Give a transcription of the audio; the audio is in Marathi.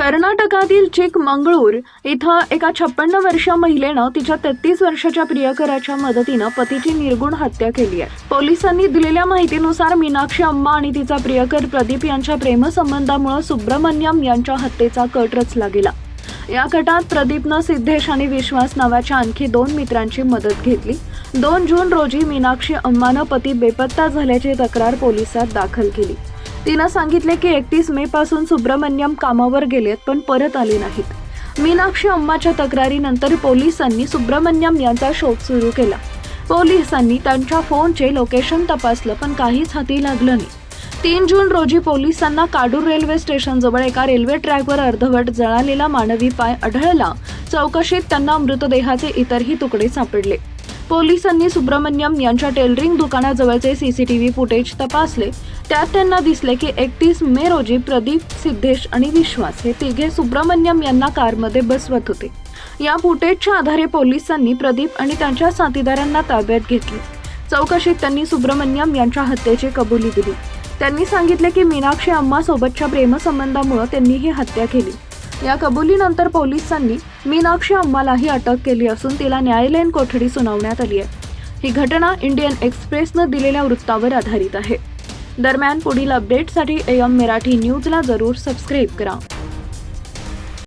कर्नाटकातील चिकमंगळूर इथं एका छप्पन्न वर्ष महिलेनं तिच्या तेहतीस वर्षाच्या प्रियकराच्या मदतीनं पतीची निर्गुण हत्या केली आहे. पोलिसांनी दिलेल्या माहितीनुसार मीनाक्षी अम्मा आणि तिचा प्रियकर प्रदीप यांच्या प्रेमसंबंधामुळे सुब्रमण्यम यांच्या हत्येचा कट रचला गेला. या कटात प्रदीपनं सिद्धेश आणि विश्वास नावाच्या आणखी दोन मित्रांची मदत घेतली. दोन जून रोजी मीनाक्षी अम्मानं पती बेपत्ता झाल्याची तक्रार पोलिसात दाखल केली. तिनं सांगितले की एकतीस मे पासून सुब्रमण्यम कामावर गेलेत पण परत आले नाहीत. मीनाक्षी अम्माच्या तक्रारीनंतर पोलिसांनी सुब्रमण्यम यांचा शोध सुरू केला. पोलिसांनी त्यांच्या फोनचे लोकेशन तपासलं पण काहीच हाती लागलं नाही. तीन जून रोजी पोलिसांना काडूर रेल्वे स्टेशनजवळ एका रेल्वे ट्रॅकवर अर्धवट जळालेला मानवी पाय आढळला. चौकशीत त्यांना मृतदेहाचे इतरही तुकडे सापडले. पोलिसांनी सुब्रमण्यम यांच्या टेलरिंग दुकानाजवळचे सीसीटीव्ही फुटेज तपासले. त्यात त्यांना दिसले की एकतीस मे रोजी प्रदीप सिद्धेश आणि विश्वास हे तिघे सुब्रमण्यम यांना कारमध्ये बसवत होते. या फुटेजच्या आधारे पोलिसांनी प्रदीप आणि त्यांच्या साथीदारांना ताब्यात घेतले. चौकशीत त्यांनी सुब्रमण्यम यांच्या हत्येची कबुली दिली. त्यांनी सांगितले की मीनाक्षी अम्मा सोबतच्या प्रेमसंबंधामुळे त्यांनी ही हत्या केली. या कबुलीनंतर पोलिसांनी मीनाक्षी अम्मालाही अटक केली असून तिला न्यायालयीन कोठडी सुनावण्यात आली आहे. ही घटना इंडियन एक्सप्रेसनं दिलेल्या वृत्तावर आधारित आहे. दरम्यान पुढील अपडेटसाठी एम मराठी न्यूजला जरूर सबस्क्राईब करा.